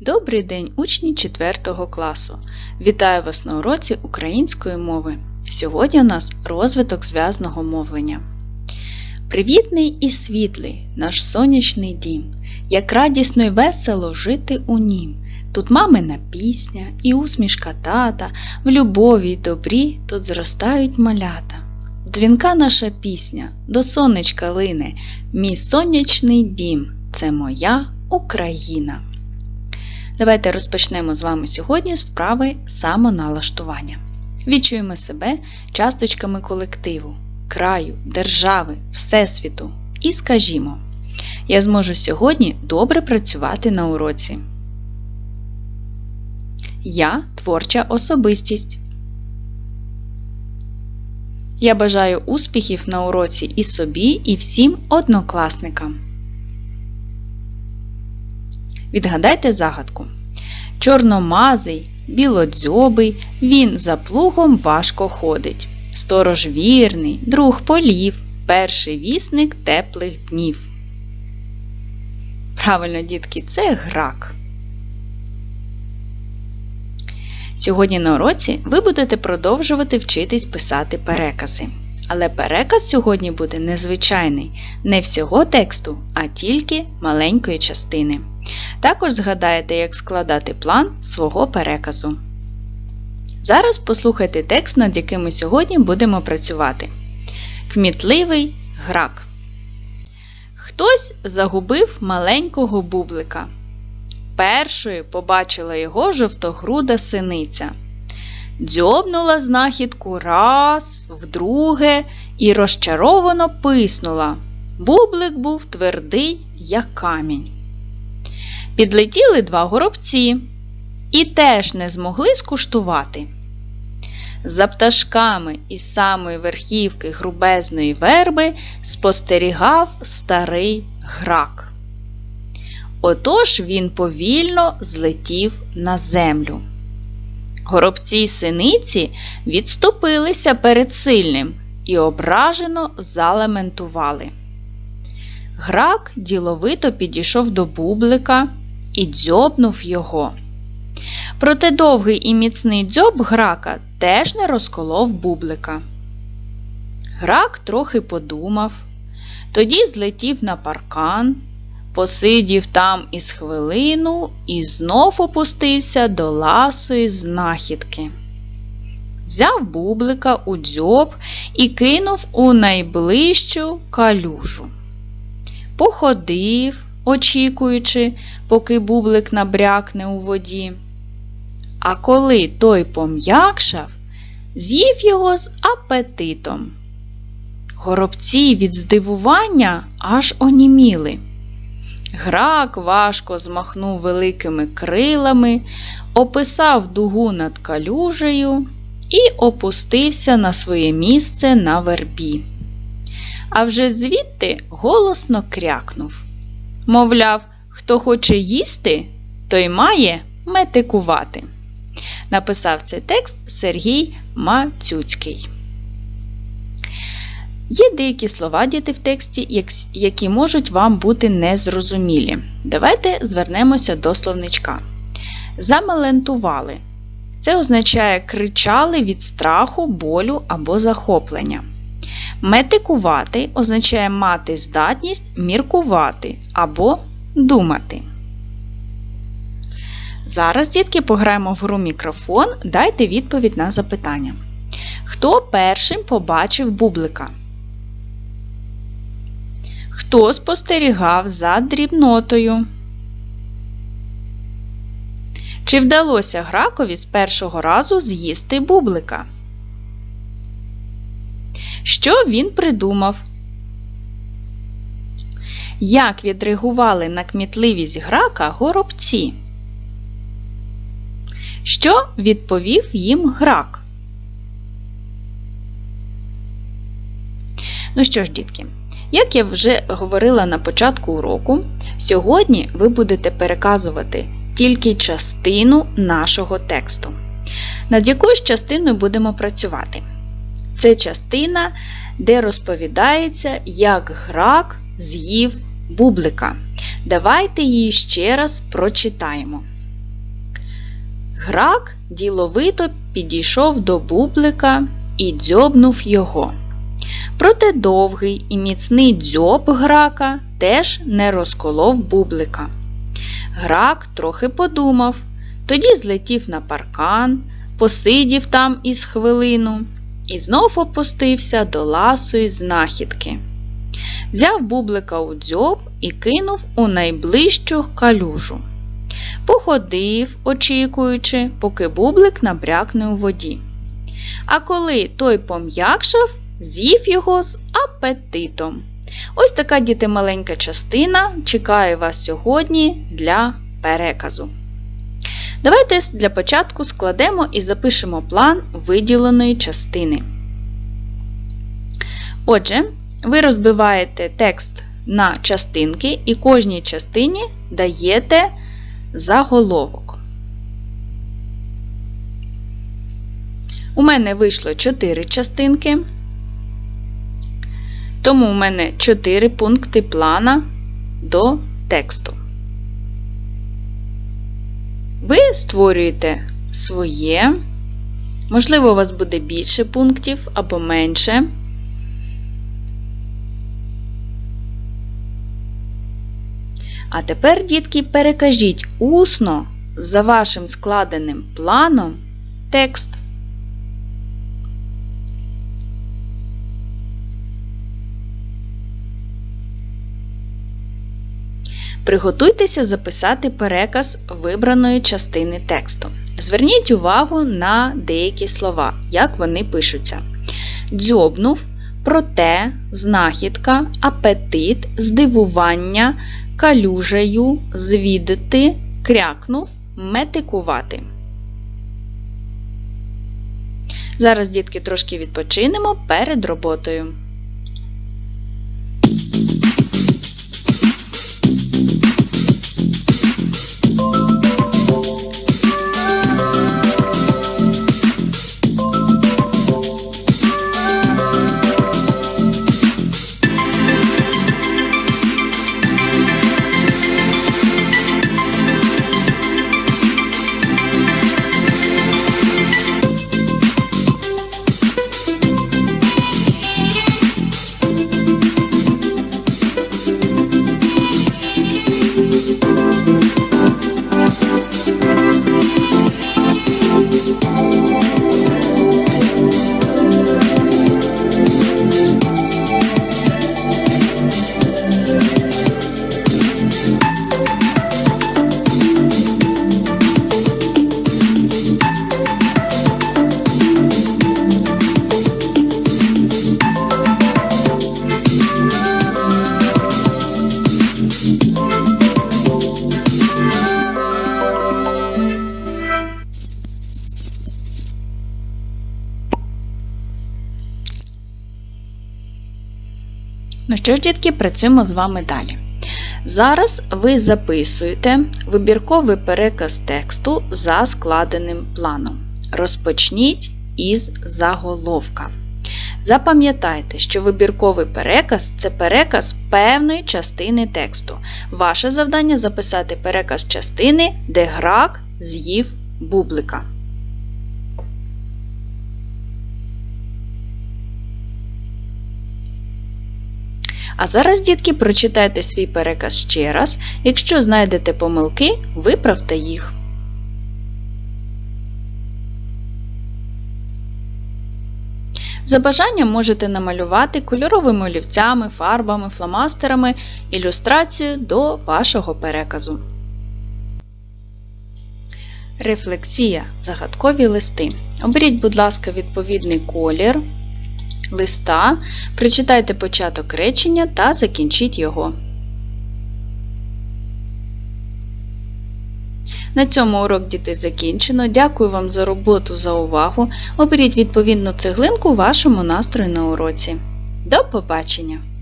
Добрий день, учні 4 класу! Вітаю вас на уроці української мови. Сьогодні у нас розвиток зв'язного мовлення. Привітний і світлий наш сонячний дім, як радісно й весело жити у нім. Тут мамина пісня і усмішка тата, в любові й добрі тут зростають малята. Дзвінка наша пісня, до сонечка лине, мій сонячний дім це моя Україна. Давайте розпочнемо з вами сьогодні з вправи самоналаштування. Відчуємо себе часточками колективу, краю, держави, Всесвіту і скажімо: Я зможу сьогодні добре працювати на уроці. Я творча особистість. Я бажаю успіхів на уроці і собі, і всім однокласникам. Відгадайте загадку. Чорномазий, білодзьобий, він за плугом важко ходить. Сторож вірний, друг полів, перший вісник теплих днів. Правильно, дітки, це грак. Сьогодні на уроці ви будете продовжувати вчитись писати перекази. Але переказ сьогодні буде незвичайний, не всього тексту, а тільки маленької частини. Також згадаєте, як складати план свого переказу. Зараз послухайте текст, над яким ми сьогодні будемо працювати. Кмітливий грак. Хтось загубив маленького бублика. Першою побачила його жовтогруда синиця. Дзьобнула знахідку раз, вдруге і розчаровано писнула. Бублик був твердий, як камінь. Підлетіли два горобці і теж не змогли скуштувати. За пташками із самої верхівки грубезної верби спостерігав старий грак. Отож він повільно злетів на землю. Горобці й синиці відступилися перед сильним і ображено залементували. Грак діловито підійшов до бублика і дзьобнув його. Проте довгий і міцний дзьоб грака теж не розколов бублика. Грак трохи подумав, тоді злетів на паркан, посидів там із хвилину і знов опустився до ласої знахідки. Взяв бублика у дзьоб і кинув у найближчу калюжу. Походив, очікуючи, поки бублик набрякне у воді. А коли той пом'якшав, з'їв його з апетитом. Горобці від здивування аж оніміли. Грак важко змахнув великими крилами, описав дугу над калюжею і опустився на своє місце на вербі. А вже звідти голосно крякнув. Мовляв, хто хоче їсти, той має метикувати. Написав цей текст Сергій Мацюцький. Є деякі слова діти в тексті, які можуть вам бути незрозумілі. Давайте звернемося до словничка. Замелентували. Це означає кричали від страху, болю або захоплення. Метикувати означає мати здатність міркувати або думати. Зараз, дітки, пограємо в гру мікрофон. Дайте відповідь на запитання. Хто першим побачив бублика? Хто спостерігав за дрібнотою? Чи вдалося гракові з першого разу з'їсти бублика? Що він придумав? Як відреагували на кмітливість грака горобці? Що відповів їм грак? Ну що ж, дітки, як я вже говорила на початку уроку, сьогодні ви будете переказувати тільки частину нашого тексту. Над якою ж частиною будемо працювати? Це частина, де розповідається, як грак з'їв бублика. Давайте її ще раз прочитаємо. Грак діловито підійшов до бублика і дзьобнув його. Проте довгий і міцний дзьоб грака теж не розколов бублика. Грак трохи подумав, тоді злетів на паркан, посидів там із хвилину і знов опустився до ласої знахідки. Взяв бублика у дзьоб і кинув у найближчу калюжу. Походив, очікуючи, поки бублик набрякне у воді. А коли той пом'якшав, з'їв його з апетитом. Ось така діти маленька частина чекає вас сьогодні для переказу. Давайте для початку складемо і запишемо план виділеної частини. Отже, ви розбиваєте текст на частинки і кожній частині даєте заголовок. У мене вийшло 4 частинки, тому у мене 4 пункти плана до тексту. Ви створюєте своє, можливо, у вас буде більше пунктів або менше. А тепер, дітки, перекажіть усно за вашим складеним планом текст. Приготуйтеся записати переказ вибраної частини тексту. Зверніть увагу на деякі слова, як вони пишуться. Дзьобнув, проте, знахідка, апетит, здивування, калюжею, звідти, крякнув, метикувати. Зараз, дітки, трошки відпочинемо перед роботою. Що ж, дітки, працюємо з вами далі. Зараз ви записуєте вибірковий переказ тексту за складеним планом. Розпочніть із заголовка. Запам'ятайте, що вибірковий переказ це переказ певної частини тексту. Ваше завдання записати переказ частини, де грак з'їв бублика. А зараз, дітки, прочитайте свій переказ ще раз. Якщо знайдете помилки, виправте їх. За бажанням можете намалювати кольоровими олівцями, фарбами, фломастерами ілюстрацію до вашого переказу. Рефлексія. Загадкові листи. Оберіть, будь ласка, відповідний колір листа, прочитайте початок речення та закінчіть його. На цьому урок діти закінчено. Дякую вам за роботу, за увагу. Оберіть відповідну цеглинку вашому настрою на уроці. До побачення!